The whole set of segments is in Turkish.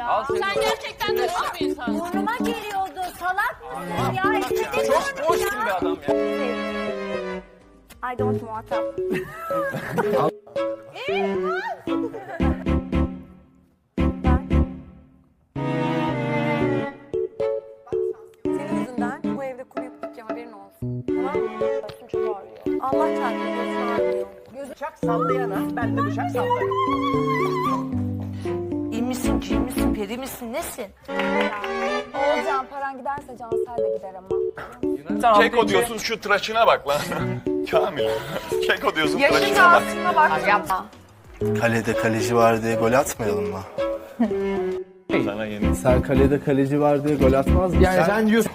ya. Sen gerçekten güçlü bir insansın. Burnuma geliyordu. Salak mısın ya? İstediğin Çok boşsun bir adam ya. I don't muhatap. Senin yüzünden bu evde kuru yaptık ya haberin olsun. Tamam mı? Çok ağrıyor. Allah çarpsın gözüm ağrıyor. Bıçak sallayana ben de bıçak sallarım. İyi misin, misin, peri misin, nesin? Oğulcan paran giderse Cansel de gider ama. Keko diyorsun şu tıraşına bak lan. Kamil. Keko diyorsun Yaşın tıraşına bak. aslına bak. Yapma. Kalede kaleci var diye gol atmayalım mı? Sana yeni. Sen kalede kaleci var diye gol atmaz mısın? Yani sen diyorsun.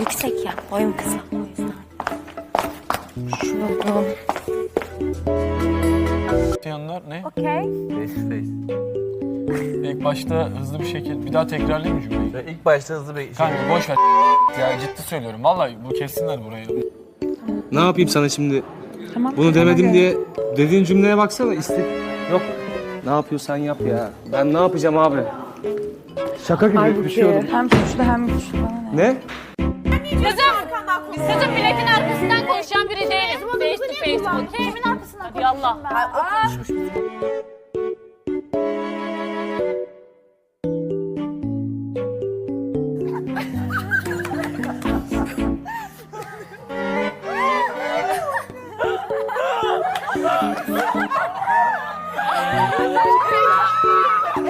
Yüksek ya, boyum kısa. O yüzden. Şunu bulalım. Yanlar ne? Okay. Face face. İlk başta hızlı bir şekilde bir daha tekrarlayayım mı cümleyi? İlk başta hızlı bir şey. Kanka boş ver ya ciddi söylüyorum. Vallahi bu kessinler burayı. Ne yapayım sana şimdi? Bunu demedim diye dediğin cümleye baksana iste. Yok. Ne yapıyorsan yap ya. Ben ne yapacağım abi? Şaka gibi düşüyorum. Hem suçlu hem güçlü bana ne? Ne? Kızım, kızım milletin arkasından konuşan biri değilim. Face to face. Kimin arkasından Hadi yallah.